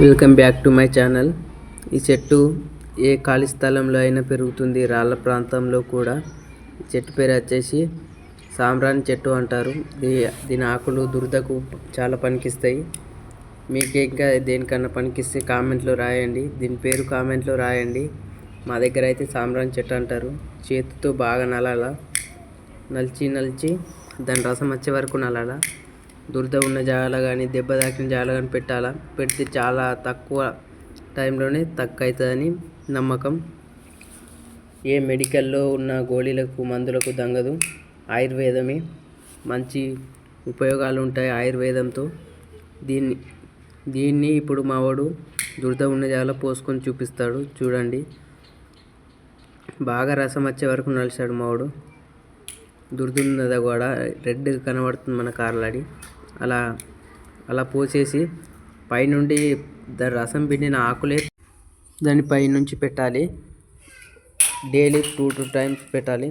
Welcome back to my channel ఈ చెట్టు ఏ ఖాళీ స్థలంలో అయినా పెరుగుతుంది. రాళ్ళ ప్రాంతంలో కూడా ఈ చెట్టు పేరు వచ్చేసి సాంబ్రాణి చెట్టు అంటారు. దీ- దీని ఆకులు దురదకు చాలా పనికిస్తాయి. మీకు ఇంకా దేనికన్నా పనికిస్తే కామెంట్లో రాయండి. దీని పేరు కామెంట్లో రాయండి. మా దగ్గర అయితే సాంబ్రాణి చెట్టు అంటారు. చేతితో బాగా నలాల. నలిచి నలిచి దాని రసం వచ్చే వరకు నలాల. దురద ఉన్న జాగాలో కానీ దెబ్బ తాకిన జాగాలో కానీ పెట్టాలా? పెడితే చాలా తక్కువ టైంలోనే తక్కువ అవుతుందని నమ్మకం. ఏ మెడికల్లో ఉన్న గోళీలకు మందులకు దంగదు. ఆయుర్వేదమే మంచి ఉపయోగాలు ఉంటాయి ఆయుర్వేదంతో. దీన్ని దీన్ని ఇప్పుడు మావాడు దురద ఉన్న జాగాలో పోసుకొని చూపిస్తాడు. చూడండి. బాగా రసం వచ్చే వరకు నలిచాడు మావాడు దుర్దున్నది కూడా. రెడ్ కనబడుతుంది మన కార్లాడి. అలా అలా పోసేసి పైనుండి దాని రసం పిండిన ఆకులే దాని పైనుంచి పెట్టాలి. డైలీ టూ టూ టైమ్స్ పెట్టాలి.